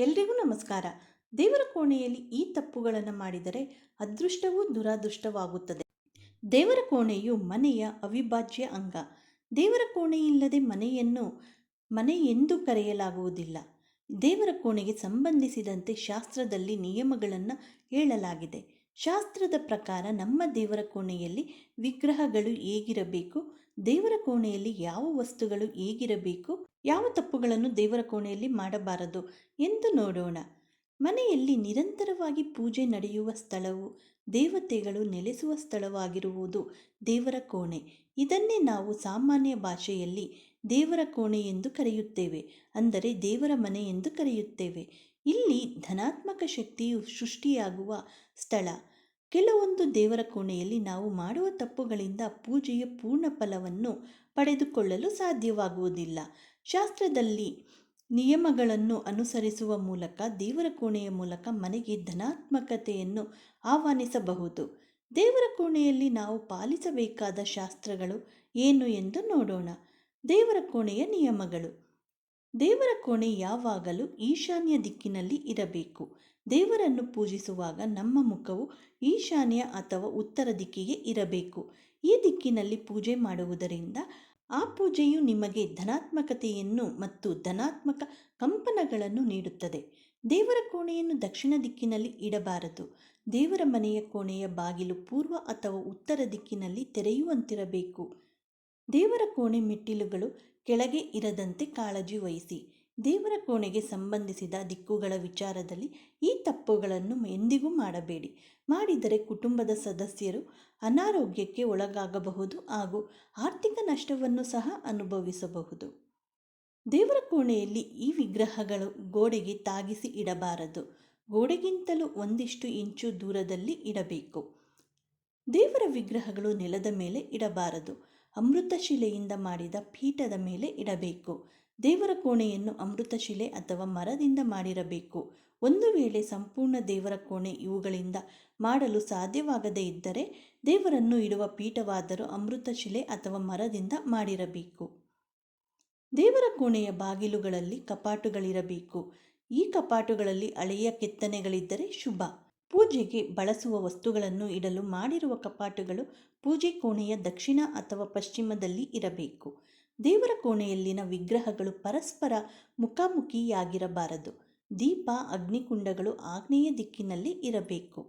ಎಲ್ರಿಗೂ ನಮಸ್ಕಾರ. ದೇವರ ಕೋಣೆಯಲ್ಲಿ ಈ ತಪ್ಪುಗಳನ್ನು ಮಾಡಿದರೆ ಅದೃಷ್ಟವೂ ದುರಾದೃಷ್ಟವಾಗುತ್ತದೆ. ದೇವರ ಕೋಣೆಯು ಮನೆಯ ಅವಿಭಾಜ್ಯ ಅಂಗ. ದೇವರ ಕೋಣೆಯಿಲ್ಲದೆ ಮನೆಯನ್ನು, ಮನೆ ಎಂದು ಕರೆಯಲಾಗುವುದಿಲ್ಲ. ದೇವರ ಕೋಣೆಗೆ ಸಂಬಂಧಿಸಿದಂತೆ ಶಾಸ್ತ್ರದಲ್ಲಿ ನಿಯಮಗಳನ್ನು ಹೇಳಲಾಗಿದೆ. ಶಾಸ್ತ್ರದ ಪ್ರಕಾರ ನಮ್ಮ ದೇವರ ಕೋಣೆಯಲ್ಲಿ ವಿಗ್ರಹಗಳು ಹೇಗಿರಬೇಕು? ದೇವರ ಕೋಣೆಯಲ್ಲಿ ಯಾವ ವಸ್ತುಗಳು ಹೇಗಿರಬೇಕು? ಯಾವ ತಪ್ಪುಗಳನ್ನು ದೇವರ ಕೋಣೆಯಲ್ಲಿ ಮಾಡಬಾರದು ಎಂದು ನೋಡೋಣ. ಮನೆಯಲ್ಲಿ ನಿರಂತರವಾಗಿ ಪೂಜೆ ನಡೆಯುವ ಸ್ಥಳವು ದೇವತೆಗಳು ನೆಲೆಸುವ ಸ್ಥಳವಾಗಿರುವುದು ದೇವರ ಕೋಣೆ. ಇದನ್ನೇ ನಾವು ಸಾಮಾನ್ಯ ಭಾಷೆಯಲ್ಲಿ ದೇವರ ಕೋಣೆ ಎಂದು ಕರೆಯುತ್ತೇವೆ, ಅಂದರೆ ದೇವರ ಮನೆ ಎಂದು ಕರೆಯುತ್ತೇವೆ. ಇಲ್ಲಿ ಧನಾತ್ಮಕ ಶಕ್ತಿಯು ಸೃಷ್ಟಿಯಾಗುವ ಸ್ಥಳ. ಕೆಲವೊಂದು ದೇವರ ಕೋಣೆಯಲ್ಲಿ ನಾವು ಮಾಡುವ ತಪ್ಪುಗಳಿಂದ ಪೂಜೆಯ ಪೂರ್ಣ ಫಲವನ್ನು ಪಡೆದುಕೊಳ್ಳಲು ಸಾಧ್ಯವಾಗುವುದಿಲ್ಲ. ಶಾಸ್ತ್ರದಲ್ಲಿ ನಿಯಮಗಳನ್ನು ಅನುಸರಿಸುವ ಮೂಲಕ, ದೇವರ ಕೋಣೆಯ ಮೂಲಕ ಮನೆಗೆ ಧನಾತ್ಮಕತೆಯನ್ನು ಆಹ್ವಾನಿಸಬಹುದು. ದೇವರ ಕೋಣೆಯಲ್ಲಿ ನಾವು ಪಾಲಿಸಬೇಕಾದ ಶಾಸ್ತ್ರಗಳು ಏನು ಎಂದು ನೋಡೋಣ. ದೇವರ ಕೋಣೆಯ ನಿಯಮಗಳು. ದೇವರ ಕೋಣೆ ಯಾವಾಗಲೂ ಈಶಾನ್ಯ ದಿಕ್ಕಿನಲ್ಲಿ ಇರಬೇಕು. ದೇವರನ್ನು ಪೂಜಿಸುವಾಗ ನಮ್ಮ ಮುಖವು ಈಶಾನ್ಯ ಅಥವಾ ಉತ್ತರ ದಿಕ್ಕಿಗೆ ಇರಬೇಕು. ಈ ದಿಕ್ಕಿನಲ್ಲಿ ಪೂಜೆ ಮಾಡುವುದರಿಂದ ಆ ಪೂಜೆಯು ನಿಮಗೆ ಧನಾತ್ಮಕತೆಯನ್ನು ಮತ್ತು ಧನಾತ್ಮಕ ಕಂಪನಗಳನ್ನು ನೀಡುತ್ತದೆ. ದೇವರ ಕೋಣೆಯನ್ನು ದಕ್ಷಿಣ ದಿಕ್ಕಿನಲ್ಲಿ ಇಡಬಾರದು. ದೇವರ ಮನೆಯ ಕೋಣೆಯ ಬಾಗಿಲು ಪೂರ್ವ ಅಥವಾ ಉತ್ತರ ದಿಕ್ಕಿನಲ್ಲಿ ತೆರೆಯುವಂತಿರಬೇಕು. ದೇವರ ಕೋಣೆ ಮೆಟ್ಟಿಲುಗಳು ಕೆಳಗೆ ಇರದಂತೆ ಕಾಳಜಿ ವಹಿಸಿ. ದೇವರ ಕೋಣೆಗೆ ಸಂಬಂಧಿಸಿದ ದಿಕ್ಕುಗಳ ವಿಚಾರದಲ್ಲಿ ಈ ತಪ್ಪುಗಳನ್ನು ಎಂದಿಗೂ ಮಾಡಬೇಡಿ. ಮಾಡಿದರೆ ಕುಟುಂಬದ ಸದಸ್ಯರು ಅನಾರೋಗ್ಯಕ್ಕೆ ಒಳಗಾಗಬಹುದು ಹಾಗೂ ಆರ್ಥಿಕ ನಷ್ಟವನ್ನು ಸಹ ಅನುಭವಿಸಬಹುದು. ದೇವರ ಕೋಣೆಯಲ್ಲಿ ಈ ವಿಗ್ರಹಗಳು ಗೋಡೆಗೆ ತಾಗಿಸಿ ಇಡಬಾರದು. ಗೋಡೆಗಿಂತಲೂ ಒಂದಿಷ್ಟು ಇಂಚು ದೂರದಲ್ಲಿ ಇಡಬೇಕು. ದೇವರ ವಿಗ್ರಹಗಳು ನೆಲದ ಮೇಲೆ ಇಡಬಾರದು. ಅಮೃತಶಿಲೆಯಿಂದ ಮಾಡಿದ ಪೀಠದ ಮೇಲೆ ಇಡಬೇಕು. ದೇವರ ಕೋಣೆಯನ್ನು ಅಮೃತಶಿಲೆ ಅಥವಾ ಮರದಿಂದ ಮಾಡಿರಬೇಕು. ಒಂದು ವೇಳೆ ಸಂಪೂರ್ಣ ದೇವರ ಕೋಣೆ ಇವುಗಳಿಂದ ಮಾಡಲು ಸಾಧ್ಯವಾಗದೇ ಇದ್ದರೆ ದೇವರನ್ನು ಇಡುವ ಪೀಠವಾದರೂ ಅಮೃತಶಿಲೆ ಅಥವಾ ಮರದಿಂದ ಮಾಡಿರಬೇಕು. ದೇವರ ಕೋಣೆಯ ಬಾಗಿಲುಗಳಲ್ಲಿ ಕಪಾಟುಗಳಿರಬೇಕು. ಈ ಕಪಾಟುಗಳಲ್ಲಿ ಹಳೆಯ ಕೆತ್ತನೆಗಳಿದ್ದರೆ ಶುಭ. ಪೂಜೆಗೆ ಬಳಸುವ ವಸ್ತುಗಳನ್ನು ಇಡಲು ಮಾಡಿರುವ ಕಪಾಟುಗಳು ಪೂಜೆ ಕೋಣೆಯ ದಕ್ಷಿಣ ಅಥವಾ ಪಶ್ಚಿಮದಲ್ಲಿ ಇರಬೇಕು. ದೇವರ ಕೋಣೆಯಲ್ಲಿನ ವಿಗ್ರಹಗಳು ಪರಸ್ಪರ ಮುಖಾಮುಖಿಯಾಗಿರಬಾರದು. ದೀಪ, ಅಗ್ನಿಕುಂಡಗಳು ಆಗ್ನೇಯ ದಿಕ್ಕಿನಲ್ಲಿ ಇರಬೇಕು.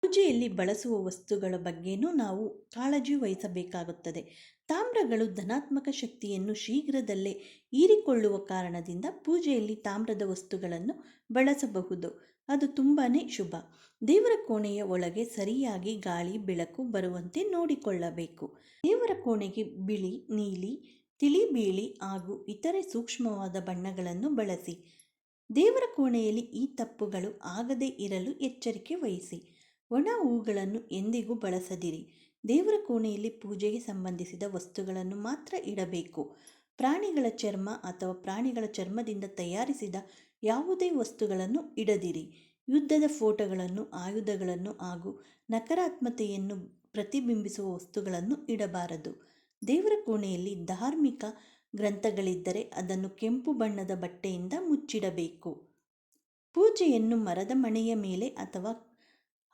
ಪೂಜೆಯಲ್ಲಿ ಬಳಸುವ ವಸ್ತುಗಳ ಬಗ್ಗೆನೂ ನಾವು ಕಾಳಜಿ ವಹಿಸಬೇಕಾಗುತ್ತದೆ. ತಾಮ್ರಗಳು ಧನಾತ್ಮಕ ಶಕ್ತಿಯನ್ನು ಶೀಘ್ರದಲ್ಲೇ ಹೀರಿಕೊಳ್ಳುವ ಕಾರಣದಿಂದ ಪೂಜೆಯಲ್ಲಿ ತಾಮ್ರದ ವಸ್ತುಗಳನ್ನು ಬಳಸಬಹುದು. ಅದು ತುಂಬಾ ಶುಭ. ದೇವರ ಕೋಣೆಯ ಒಳಗೆ ಸರಿಯಾಗಿ ಗಾಳಿ, ಬೆಳಕು ಬರುವಂತೆ ನೋಡಿಕೊಳ್ಳಬೇಕು. ದೇವರ ಕೋಣೆಗೆ ಬಿಳಿ, ನೀಲಿ, ತಿಳಿ ಬಿಳಿ ಹಾಗೂ ಇತರೆ ಸೂಕ್ಷ್ಮವಾದ ಬಣ್ಣಗಳನ್ನು ಬಳಸಿ. ದೇವರ ಕೋಣೆಯಲ್ಲಿ ಈ ತಪ್ಪುಗಳು ಆಗದೇ ಇರಲು ಎಚ್ಚರಿಕೆ ವಹಿಸಿ. ಒಣ ಹೂಗಳನ್ನು ಎಂದಿಗೂ ಬಳಸದಿರಿ. ದೇವರ ಕೋಣೆಯಲ್ಲಿ ಪೂಜೆಗೆ ಸಂಬಂಧಿಸಿದ ವಸ್ತುಗಳನ್ನು ಮಾತ್ರ ಇಡಬೇಕು. ಪ್ರಾಣಿಗಳ ಚರ್ಮ ಅಥವಾ ಪ್ರಾಣಿಗಳ ಚರ್ಮದಿಂದ ತಯಾರಿಸಿದ ಯಾವುದೇ ವಸ್ತುಗಳನ್ನು ಇಡದಿರಿ. ಯುದ್ಧದ ಫೋಟೋಗಳನ್ನು, ಆಯುಧಗಳನ್ನು ಹಾಗೂ ನಕಾರಾತ್ಮತೆಯನ್ನು ಪ್ರತಿಬಿಂಬಿಸುವ ವಸ್ತುಗಳನ್ನು ಇಡಬಾರದು. ದೇವರ ಕೋಣೆಯಲ್ಲಿ ಧಾರ್ಮಿಕ ಗ್ರಂಥಗಳಿದ್ದರೆ ಅದನ್ನು ಕೆಂಪು ಬಣ್ಣದ ಬಟ್ಟೆಯಿಂದ ಮುಚ್ಚಿಡಬೇಕು. ಪೂಜೆಯನ್ನು ಮರದ ಮಣೆಯ ಮೇಲೆ ಅಥವಾ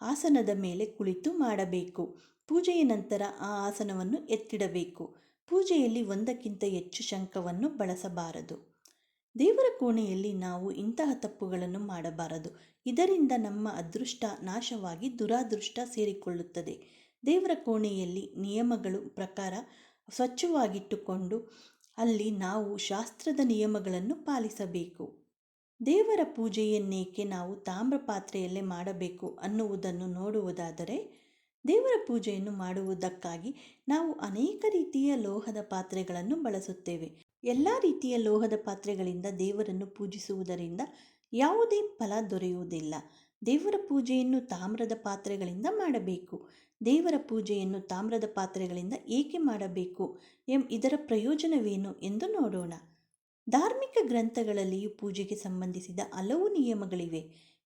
ಆಸನದ ಮೇಲೆ ಕುಳಿತು ಮಾಡಬೇಕು. ಪೂಜೆಯ ನಂತರ ಆ ಆಸನವನ್ನು ಎತ್ತಿಡಬೇಕು. ಪೂಜೆಯಲ್ಲಿ ಒಂದಕ್ಕಿಂತ ಹೆಚ್ಚು ಶಂಖವನ್ನು ಬಳಸಬಾರದು. ದೇವರ ಕೋಣೆಯಲ್ಲಿ ನಾವು ಇಂತಹ ತಪ್ಪುಗಳನ್ನು ಮಾಡಬಾರದು. ಇದರಿಂದ ನಮ್ಮ ಅದೃಷ್ಟ ನಾಶವಾಗಿ ದುರಾದೃಷ್ಟ ಸೇರಿಕೊಳ್ಳುತ್ತದೆ. ದೇವರ ಕೋಣೆಯಲ್ಲಿ ನಿಯಮಗಳು ಪ್ರಕಾರ ಸ್ವಚ್ಛವಾಗಿಟ್ಟುಕೊಂಡು ಅಲ್ಲಿ ನಾವು ಶಾಸ್ತ್ರದ ನಿಯಮಗಳನ್ನು ಪಾಲಿಸಬೇಕು. ದೇವರ ಪೂಜೆಯನ್ನೇಕೆ ನಾವು ತಾಮ್ರ ಪಾತ್ರೆಯಲ್ಲೇ ಮಾಡಬೇಕು ಅನ್ನುವುದನ್ನು ನೋಡುವುದಾದರೆ, ದೇವರ ಪೂಜೆಯನ್ನು ಮಾಡುವುದಕ್ಕಾಗಿ ನಾವು ಅನೇಕ ರೀತಿಯ ಲೋಹದ ಪಾತ್ರೆಗಳನ್ನು ಬಳಸುತ್ತೇವೆ. ಎಲ್ಲ ರೀತಿಯ ಲೋಹದ ಪಾತ್ರೆಗಳಿಂದ ದೇವರನ್ನು ಪೂಜಿಸುವುದರಿಂದ ಯಾವುದೇ ಫಲ ದೊರೆಯುವುದಿಲ್ಲ. ದೇವರ ಪೂಜೆಯನ್ನು ತಾಮ್ರದ ಪಾತ್ರೆಗಳಿಂದ ಮಾಡಬೇಕು. ದೇವರ ಪೂಜೆಯನ್ನು ತಾಮ್ರದ ಪಾತ್ರೆಗಳಿಂದ ಏಕೆ ಮಾಡಬೇಕು ಎಂ ಇದರ ಪ್ರಯೋಜನವೇನು ಎಂದು ನೋಡೋಣ. ಧಾರ್ಮಿಕ ಗ್ರಂಥಗಳಲ್ಲಿಯೂ ಪೂಜೆಗೆ ಸಂಬಂಧಿಸಿದ ಹಲವು ನಿಯಮಗಳಿವೆ.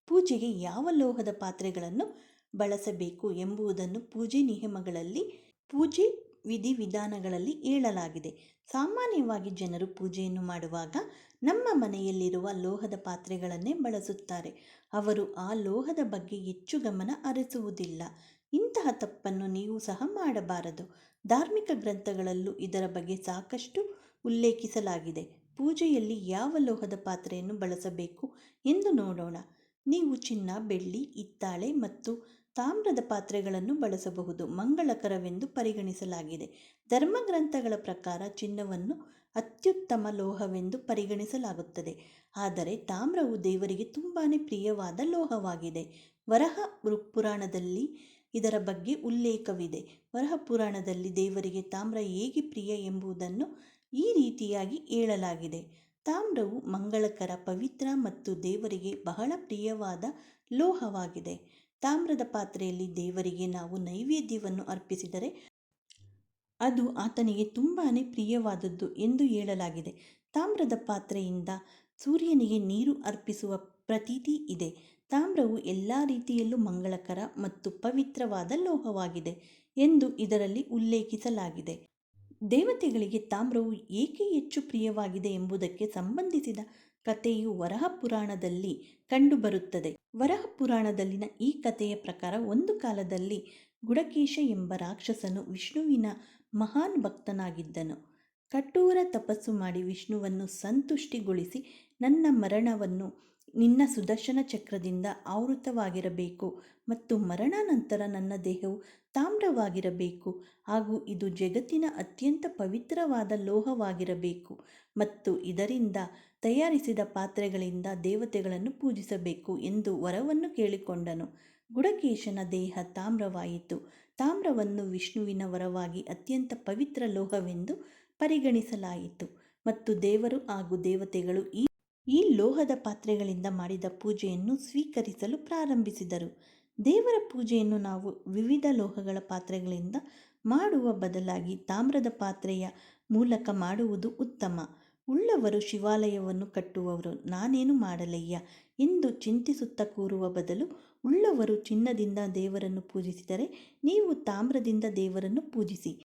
ಪೂಜೆಗೆ ಯಾವ ಲೋಹದ ಪಾತ್ರೆಗಳನ್ನು ಬಳಸಬೇಕು ಎಂಬುದನ್ನು ಪೂಜೆ ನಿಯಮಗಳಲ್ಲಿ ಪೂಜೆ ವಿಧಿವಿಧಾನಗಳಲ್ಲಿ ಹೇಳಲಾಗಿದೆ ಸಾಮಾನ್ಯವಾಗಿ ಜನರು ಪೂಜೆಯನ್ನು ಮಾಡುವಾಗ ನಮ್ಮ ಮನೆಯಲ್ಲಿರುವ ಲೋಹದ ಪಾತ್ರೆಗಳನ್ನೇ ಬಳಸುತ್ತಾರೆ. ಅವರು ಆ ಲೋಹದ ಬಗ್ಗೆ ಹೆಚ್ಚು ಗಮನ ಹರಿಸುವುದಿಲ್ಲ. ಇಂತಹ ತಪ್ಪನ್ನು ನೀವು ಸಹ ಮಾಡಬಾರದು. ಧಾರ್ಮಿಕ ಗ್ರಂಥಗಳಲ್ಲೂ ಇದರ ಬಗ್ಗೆ ಸಾಕಷ್ಟು ಉಲ್ಲೇಖಿಸಲಾಗಿದೆ. ಪೂಜೆಯಲ್ಲಿ ಯಾವ ಲೋಹದ ಪಾತ್ರೆಯನ್ನು ಬಳಸಬೇಕು ಎಂದು ನೋಡೋಣ. ನೀವು ಚಿನ್ನ, ಬೆಳ್ಳಿ, ಹಿತ್ತಾಳೆ ಮತ್ತು ತಾಮ್ರದ ಪಾತ್ರೆಗಳನ್ನು ಬಳಸಬಹುದು. ಮಂಗಳಕರವೆಂದು ಪರಿಗಣಿಸಲಾಗಿದೆ. ಧರ್ಮಗ್ರಂಥಗಳ ಪ್ರಕಾರ ಚಿನ್ನವನ್ನು ಅತ್ಯುತ್ತಮ ಲೋಹವೆಂದು ಪರಿಗಣಿಸಲಾಗುತ್ತದೆ. ಆದರೆ ತಾಮ್ರವು ದೇವರಿಗೆ ತುಂಬಾ ಪ್ರಿಯವಾದ ಲೋಹವಾಗಿದೆ. ವರಹ ಪುರಾಣದಲ್ಲಿ ಇದರ ಬಗ್ಗೆ ಉಲ್ಲೇಖವಿದೆ. ವರಹ ಪುರಾಣದಲ್ಲಿ ದೇವರಿಗೆ ತಾಮ್ರ ಹೇಗೆ ಪ್ರಿಯ ಎಂಬುದನ್ನು ಈ ರೀತಿಯಾಗಿ ಹೇಳಲಾಗಿದೆ. ತಾಮ್ರವು ಮಂಗಳಕರ, ಪವಿತ್ರ ಮತ್ತು ದೇವರಿಗೆ ಬಹಳ ಪ್ರಿಯವಾದ ಲೋಹವಾಗಿದೆ. ತಾಮ್ರದ ಪಾತ್ರೆಯಲ್ಲಿ ದೇವರಿಗೆ ನಾವು ನೈವೇದ್ಯವನ್ನು ಅರ್ಪಿಸಿದರೆ ಅದು ಆತನಿಗೆ ತುಂಬಾ ಪ್ರಿಯವಾದದ್ದು ಎಂದು ಹೇಳಲಾಗಿದೆ. ತಾಮ್ರದ ಪಾತ್ರೆಯಿಂದ ಸೂರ್ಯನಿಗೆ ನೀರು ಅರ್ಪಿಸುವ ಪ್ರತೀತಿ ಇದೆ. ತಾಮ್ರವು ಎಲ್ಲ ರೀತಿಯಲ್ಲೂ ಮಂಗಳಕರ ಮತ್ತು ಪವಿತ್ರವಾದ ಲೋಹವಾಗಿದೆ ಎಂದು ಇದರಲ್ಲಿ ಉಲ್ಲೇಖಿಸಲಾಗಿದೆ. ದೇವತೆಗಳಿಗೆ ತಾಮ್ರವು ಏಕೆ ಹೆಚ್ಚು ಪ್ರಿಯವಾಗಿದೆ ಎಂಬುದಕ್ಕೆ ಸಂಬಂಧಿಸಿದ ಕಥೆಯು ವರಹ ಪುರಾಣದಲ್ಲಿ ಕಂಡುಬರುತ್ತದೆ. ವರಹ ಪುರಾಣದಲ್ಲಿನ ಈ ಕಥೆಯ ಪ್ರಕಾರ ಒಂದು ಕಾಲದಲ್ಲಿ ಗುಡಕೇಶ ಎಂಬ ರಾಕ್ಷಸನು ವಿಷ್ಣುವಿನ ಮಹಾನ್ ಭಕ್ತನಾಗಿದ್ದನು. ಕಠೋರ ತಪಸ್ಸು ಮಾಡಿ ವಿಷ್ಣುವನ್ನು ಸಂತುಷ್ಟಿಗೊಳಿಸಿ ನನ್ನ ಮರಣವನ್ನು ನಿನ್ನ ಸುದರ್ಶನ ಚಕ್ರದಿಂದ ಆವೃತವಾಗಿರಬೇಕು ಮತ್ತು ಮರಣಾನಂತರ ನನ್ನ ದೇಹವು ತಾಮ್ರವಾಗಿರಬೇಕು ಹಾಗೂ ಇದು ಜಗತ್ತಿನ ಅತ್ಯಂತ ಪವಿತ್ರವಾದ ಲೋಹವಾಗಿರಬೇಕು ಮತ್ತು ಇದರಿಂದ ತಯಾರಿಸಿದ ಪಾತ್ರೆಗಳಿಂದ ದೇವತೆಗಳನ್ನು ಪೂಜಿಸಬೇಕು ಎಂದು ವರವನ್ನು ಕೇಳಿಕೊಂಡನು. ಗುಡಕೇಶನ ದೇಹ ತಾಮ್ರವಾಯಿತು. ತಾಮ್ರವನ್ನು ವಿಷ್ಣುವಿನ ವರವಾಗಿ ಅತ್ಯಂತ ಪವಿತ್ರ ಲೋಹವೆಂದು ಪರಿಗಣಿಸಲಾಯಿತು ಮತ್ತು ದೇವರು ಹಾಗೂ ದೇವತೆಗಳು ಈ ಈ ಲೋಹದ ಪಾತ್ರೆಗಳಿಂದ ಮಾಡಿದ ಪೂಜೆಯನ್ನು ಸ್ವೀಕರಿಸಲು ಪ್ರಾರಂಭಿಸಿದರು. ದೇವರ ಪೂಜೆಯನ್ನು ನಾವು ವಿವಿಧ ಲೋಹಗಳ ಪಾತ್ರೆಗಳಿಂದ ಮಾಡುವ ಬದಲಾಗಿ ತಾಮ್ರದ ಪಾತ್ರೆಯ ಮೂಲಕ ಮಾಡುವುದು ಉತ್ತಮ. ಉಳ್ಳವರು ಶಿವಾಲಯವನ್ನು ಕಟ್ಟುವವರು, ನಾನೇನು ಮಾಡಲಯ್ಯ ಎಂದು ಚಿಂತಿಸುತ್ತಾ ಕೂರುವ ಬದಲು ಉಳ್ಳವರು ಚಿನ್ನದಿಂದ ದೇವರನ್ನು ಪೂಜಿಸಿದರೆ ನೀವು ತಾಮ್ರದಿಂದ ದೇವರನ್ನು ಪೂಜಿಸಿ.